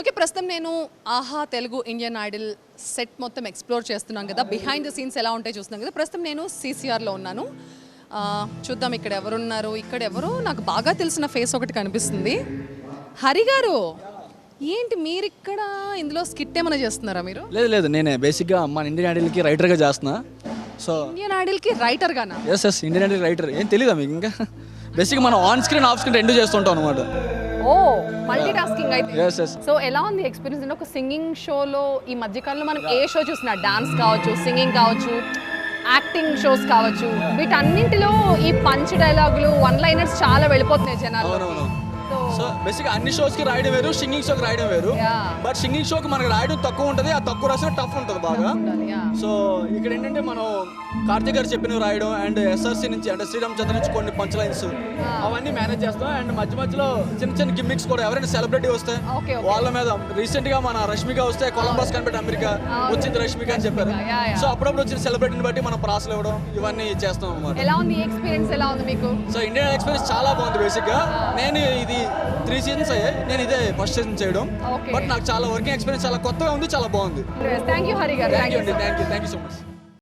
Okay ప్రస్తుతం నేను Aha Telugu Indian Idol set మొత్తం ఎక్స్ప్లోర్ చేస్తున్నాం కదా. బిహైండ్ ద సీన్స్ ఎలా ఉంటాయి చూస్తున్నాం కదా. ప్రస్తుతం నేను సీసీఆర్లో ఉన్నాను. చూద్దాం ఇక్కడ ఎవరున్నారు ఇక్కడ ఎవరు నాకు బాగా తెలిసిన ఫేస్ ఒకటి కనిపిస్తుంది. హరి గారు ఏంటి మీరు ఇక్కడ ఇందులో స్కిట్ ఏమైనా చేస్తున్నారా మీరు? లేదు లేదు నేనే. బేసిక్గా మన ఇండియన్ ఐడల్కి రైటర్గా చేస్తున్నా. సో ఇండియన్ ఐడల్కి రైటర్ గానా? Yes yes Indian Idol writer ఏం తెలీదా మీకు ఇంకా? బేసిక్గా మనం ఆన్ స్క్రీన్ ఆఫ్ స్క్రీన్ రెండు చేస్తుంటాం అనమాట ఓ మల్టీ టాస్కింగ్ అయితే. సో ఎలా ఉంది ఎక్స్పీరియన్స్? అంటే ఒక సింగింగ్ షోలో ఈ మధ్యకాలంలో మనం ఏ షో చూసినా డాన్స్ కావచ్చు సింగింగ్ కావచ్చు యాక్టింగ్ షోస్ కావచ్చు వీటన్నింటిలో ఈ పంచ్ డైలాగులు వన్ లైనర్స్ చాలా వెళ్ళిపోతున్నాయి జనాలు సో బేసిక్గా అన్ని షోస్కి రాయడం వేరు సింగింగ్ షోకి రాయడం వేరు. బట్ సింగింగ్ షోకి మనకి రాయడం తక్కువ ఉంటుంది ఆ తక్కువ రాసిన టఫ్ ఉంటుంది బాగా. సో ఇక్కడ ఏంటంటే మనం కార్తీక్ గారు చెప్పినవి రాయడం అండ్ ఎస్ఆర్సీ నుంచి అంటే శ్రీరామచంద్ర నుంచి కొన్ని పంచ్ లైన్స్ అవన్నీ మేనేజ్ చేస్తాం. అండ్ మధ్య మధ్యలో చిన్న చిన్న గిమ్మిక్స్ కూడా ఎవరైనా సెలబ్రిటీ వస్తే. వాళ్ళ మీద రీసెంట్గా మన రష్మిక వస్తే కొలంబస్ కనిపెట్టి అమెరికా వచ్చింది రష్మిక అని చెప్పారు. సో అప్పుడప్పుడు వచ్చిన సెలబ్రిటీని బట్టి మనం ప్రాసలు ఇవ్వడం ఇవన్నీ చేస్తాం అన్నమాట. ఎలా ఉంది? ఎక్స్పీరియన్స్ ఎలా ఉంది మీకు? సో ఇండియన్ ఎక్స్పీరియన్స్ చాలా బాగుంది బేసిక్గా నేను ఇది త్రీ సీజన్స్ అయ్యాయి. నేను ఇదే ఫస్ట్ సీజన్ చేయడం. బట్ నాకు చాలా వర్కింగ్ ఎక్స్పీరియన్స్ చాలా కొత్తగా ఉంది చాలా బాగుంది. థ్యాంక్ యూ హరి గారు. థ్యాంక్ యూ థ్యాంక్ యూ అండి. Thank you thank you so much